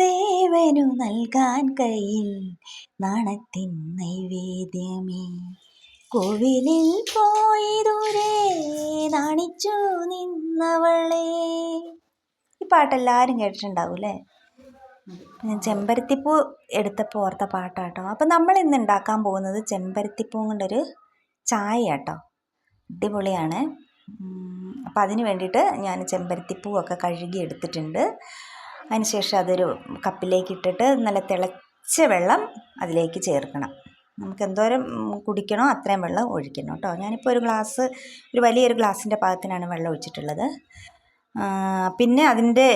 ദേവനു നൽകാൻ കയ്യിൽ നാണത്തിൻ നൈവേദ്യമേ. കോവിലിൽ പോയി ദൂരെ നാണിച്ചു നിന്നവളെ. ഈ പാട്ടെല്ലാവരും കേട്ടിട്ടുണ്ടാവും അല്ലേ ഞാൻ ചെമ്പരത്തിപ്പൂ എടുത്തപ്പോൾ ഓർത്ത പാട്ടാട്ടോ. അപ്പം നമ്മൾ ഇന്ന് ഉണ്ടാക്കാൻ പോകുന്നത് ചെമ്പരത്തിപ്പൂ കൊണ്ടൊരു ചായ കേട്ടോ അടിപൊളിയാണ് അപ്പം അതിന് വേണ്ടിയിട്ട് ഞാൻ ചെമ്പരത്തിപ്പൂവൊക്കെ കഴുകി എടുത്തിട്ടുണ്ട് അതിനുശേഷം അതൊരു കപ്പിലേക്ക് ഇട്ടിട്ട് നല്ല തിളച്ച വെള്ളം അതിലേക്ക് ചേർക്കണം. നമുക്ക് എന്തോരം കുടിക്കണോ അത്രയും വെള്ളം ഒഴിക്കണം കേട്ടോ. ഞാനിപ്പോൾ ഒരു ഗ്ലാസ് ഒരു വലിയൊരു ഗ്ലാസിന്റെ പാകത്തിനാണ് വെള്ളം ഒഴിച്ചിട്ടുള്ളത്. പിന്നെ അതിന്റെ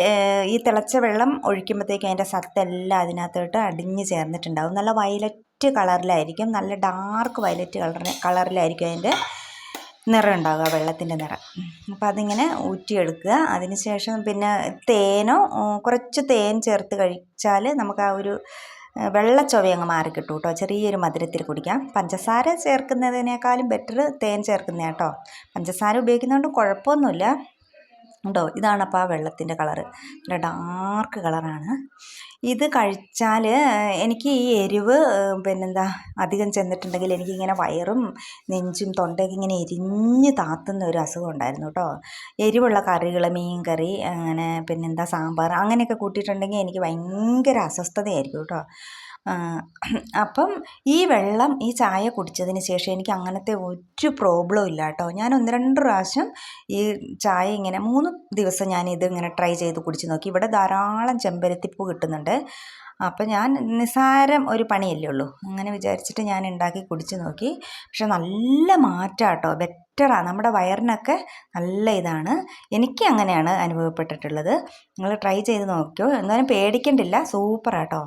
ഈ തിളച്ച വെള്ളം ഒഴിക്കുമ്പോഴത്തേക്കും അതിന്റെ സത്തെല്ലാം അതിനകത്തോട്ട് അടിഞ്ഞ് ചേർന്നിട്ടുണ്ടാവും. നല്ല വയലറ്റ് കളറിലായിരിക്കും. നല്ല ഡാർക്ക് വയലറ്റ് കളറിന് കളറിലായിരിക്കും അതിന്റെ നിറം ഉണ്ടാകുക വെള്ളത്തിന്റെ നിറം. അപ്പം അതിങ്ങനെ ഊറ്റിയെടുക്കുക. അതിന് ശേഷം പിന്നെ തേനോ കുറച്ച് തേൻ ചേർത്ത് കഴിച്ചാൽ നമുക്ക് ആ ഒരു വെള്ള ചൊവയങ്ങ് മാറി കിട്ടും കേട്ടോ. ചെറിയൊരു മധുരത്തിൽ കുടിക്കാം. പഞ്ചസാര ചേർക്കുന്നതിനേക്കാളും ബെറ്റർ തേൻ ചേർക്കുന്ന കേട്ടോ. പഞ്ചസാര ഉപയോഗിക്കുന്നതുകൊണ്ട് കുഴപ്പമൊന്നുമില്ല. ഉണ്ടോ? ഇതാണപ്പോൾ ആ വെള്ളത്തിന്റെ കളറ്. നല്ല ഡാർക്ക് കളറാണ്. ഇത് കഴിച്ചാൽ എനിക്ക് ഈ എരിവ് പിന്നെന്താ അധികം ചെന്നിട്ടുണ്ടെങ്കിൽ എനിക്കിങ്ങനെ വയറും നെഞ്ചും തൊണ്ടയൊക്കെ ഇങ്ങനെ എരിഞ്ഞ് താത്തുന്ന ഒരു അസുഖം ഉണ്ടായിരുന്നു കേട്ടോ. എരിവുള്ള കറികൾ മീൻ കറി അങ്ങനെ പിന്നെന്താ സാമ്പാർ അങ്ങനെയൊക്കെ കൂട്ടിയിട്ടുണ്ടെങ്കിൽ എനിക്ക് ഭയങ്കര അസ്വസ്ഥതയായിരിക്കും കേട്ടോ. അപ്പം ഈ വെള്ളം ഈ ചായ കുടിച്ചതിന് ശേഷം എനിക്ക് അങ്ങനത്തെ ഒരു പ്രോബ്ലം ഇല്ല കേട്ടോ. ഞാൻ ഒന്ന് രണ്ട് പ്രാവശ്യം ഈ ചായ ഇങ്ങനെ മൂന്ന് ദിവസം ഞാൻ ഇത് ഇങ്ങനെ ട്രൈ ചെയ്ത് കുടിച്ച് നോക്കി. ഇവിടെ ധാരാളം ചെമ്പരത്തിപ്പൂ കിട്ടുന്നുണ്ട്. അപ്പം ഞാൻ നിസ്സാരം ഒരു പണിയല്ലേ ഉള്ളൂ. അങ്ങനെ വിചാരിച്ചിട്ട് ഞാൻ ഉണ്ടാക്കി കുടിച്ച് നോക്കി. പക്ഷെ നല്ല മാറ്റം കേട്ടോ ബെറ്ററാണ് നമ്മുടെ വയറിനൊക്കെ നല്ല ഇതാണ്. എനിക്ക് അങ്ങനെയാണ് അനുഭവപ്പെട്ടിട്ടുള്ളത്. നിങ്ങൾ ട്രൈ ചെയ്ത് നോക്കിയോ എന്നാലും പേടിക്കണ്ടില്ല. സൂപ്പറാട്ടോ